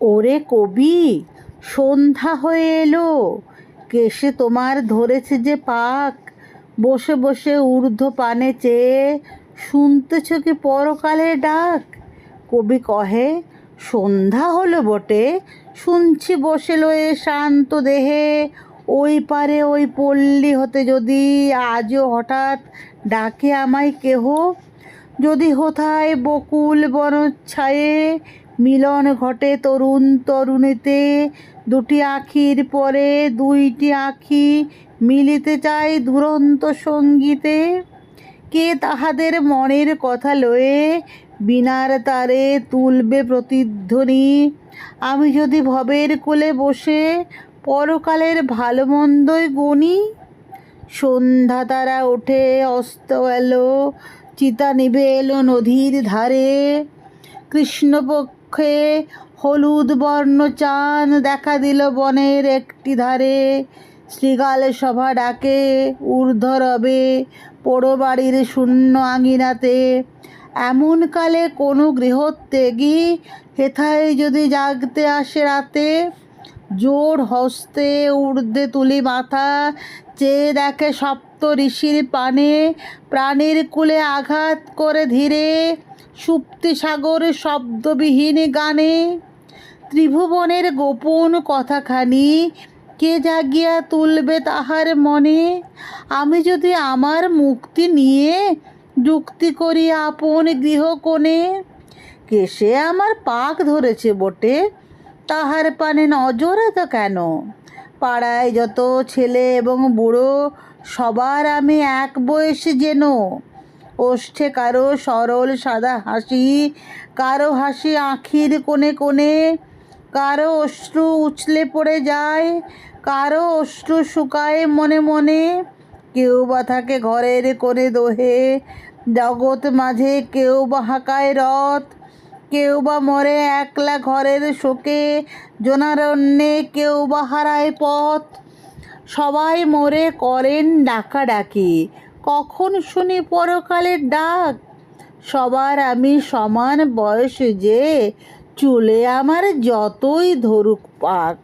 ওরে কবি, সন্ধ্যা হয়ে এলো। কেশে তোমার ধরেছে যে পাক। বসে বসে ঊর্ধ্ব পানে চেয়ে শুনতেছ কি পরকালে ডাক? কবি কহে, সন্ধ্যা হলো বটে। শুনছি বসে লয়ে শান্ত দেহে। ওই পারে ওই পল্লী হতে যদি আজও হঠাৎ ডাকে আমায় কেহ? যদি হোথায় বকুল বনচ্ছায়ে, মিলন ঘটে তরুণ তরুণীতে। দুটি আখির পরে দুইটি আখি মিলিতে চায় দুরন্ত সঙ্গীতে। কে তাহাদের মনের কথা লয়ে বিনার তারে তুলবে প্রতিধ্বনি। আমি যদি ভবের কোলে বসে পরকালের ভালো মন্দই গণি, সন্ধ্যা তারা ওঠে অস্ত এলো চিতা নিবে এলো নদীর ধারে। কৃষ্ণপক্ষে হলুদ বর্ণ চাঁদ দেখা দিল বনের একটি ধারে। শৃগাল সভা ডাকে ঊর্ধ্বরবে পোড়ো বাড়ির শূন্য আঙিনাতে। এমন কালে কোনো গৃহত্যাগী হেথায় যদি জাগতে আসে রাতে? জোর হস্তে ঊর্ধ্বে তুলি মাথা, চেয়ে দেখে সপ্ত ঋষির পানে, প্রাণীর কুলে আঘাত করে ধীরে, সুপ্তি সাগর শব্দবিহীন গানে। ত্রিভুবনের গোপন কথাখানি, কে জাগিয়া তুলবে তাহার মনে? আমি যদি আমার মুক্তি নিয়ে যুক্তি করি আপন গৃহকোণে কেসে আমার পাক ধরেছে বটে? তাহার পানে নজর এত কেন? পাড়ায় যত ছেলে এবং বুড়ো, সবার আমি এক বয়সী যেন। ওষ্ঠে কারও সরল সাদা হাসি, কারও হাসি আখির কোণে কোণে। কারও অশ্রু উছলে পড়ে যায়, কারও অশ্রু শুকায় মনে মনে। কেউ বা থাকে ঘরের কোণে দোহে, জগৎ মাঝে কেউ বা হাঁকায় রথ। কেউ বা মরে একলা ঘরের শোকে, জনারণ্যে কেউ বা হারায় পথ। সবাই মরে করেন ডাকাডাকি, কখন শুনি পরকালের ডাক? সবার আমি সমান বয়স যে, চুলে আমার যতই ধরুক পাক।